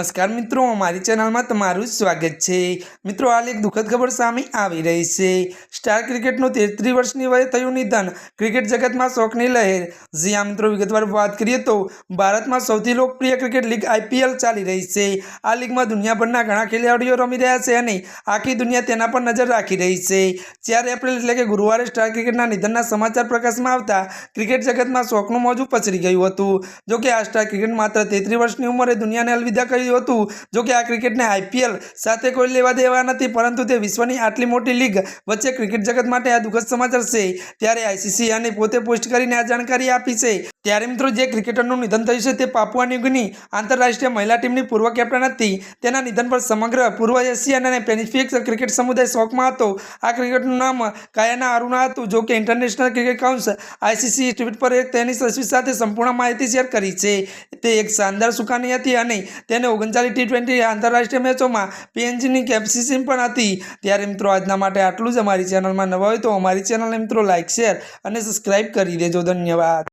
નમસ્કાર મિત્રો અમારી ચેનલમાં તમારું સ્વાગત છે. મિત્રો, હાલ એક દુઃખદ ખબર સામે આવી રહી છે. સ્ટાર ક્રિકેટનું તેત્રીસ વર્ષની વયે થયું નિધન. ક્રિકેટ જગતમાં શોકની લહેર. જી મિત્રો, વિગતવાર વાત કરીએ તો ભારતમાં સૌથી લોકપ્રિય ક્રિકેટ લીગ આઈપીએલ ચાલી રહી છે. આ લીગમાં દુનિયાભરના ઘણા ખેલાડીઓ રમી રહ્યા છે અને આખી દુનિયા તેના પર નજર રાખી રહી છે. ચાર એપ્રિલ એટલે કે ગુરુવારે સ્ટાર ક્રિકેટના નિધનના સમાચાર પ્રકાશમાં આવતા ક્રિકેટ જગતમાં શોકનું મોજું પસરી ગયું હતું. જોકે આ સ્ટાર ક્રિકેટ માત્ર તેત્રીસ વર્ષની ઉંમરે દુનિયાને અલવિદા કહ્યું હતું. જોકે આ ક્રિકેટને આઈપીએલ સાથે કોઈ લેવા દેવા નથી, પરંતુ તે વિશ્વની આટલી મોટી લીગ વચ્ચે ક્રિકેટ જગત માટે આ દુઃખદ સમાચાર છે. ત્યારે આઈસીસી અને પોતે પોસ્ટ કરીને આ જાણકારી આપી છે. ત્યારે મિત્રો જે ક્રિકેટરનું નિધન થયું છે તે પાપુઆ ન્યુગની આંતરરાષ્ટ્રીય મહિલા ટીમની પૂર્વ કેપ્ટન હતી. તેના નિધન પર સમગ્ર પૂર્વ એશિયન અને પેસિફિક ક્રિકેટ સમુદાય શોકમાં હતો. આ ક્રિકેટનું નામ કાયાના અરુણા હતું, જો કે international cricket council ICC tweet પર તેની તસવીર સાથે સંપૂર્ણ માહિતી શેર કરી છે. તે એક શાનદાર સુકાની હતી અને તેને ઓગણચાલીસ ટી ટ્વેન્ટી આંતરરાષ્ટ્રીય મેચોમાં પીએનજીની કેપ્સિસિમ પણ હતી. ત્યારે મિત્રો, આજના માટે આટલું જ અમારી ચેનલમાં નવા હોય તો અમારી ચેનલને મિત્રો લાઇક શેર અને સબસ્ક્રાઇબ કરી દેજો. ધન્યવાદ.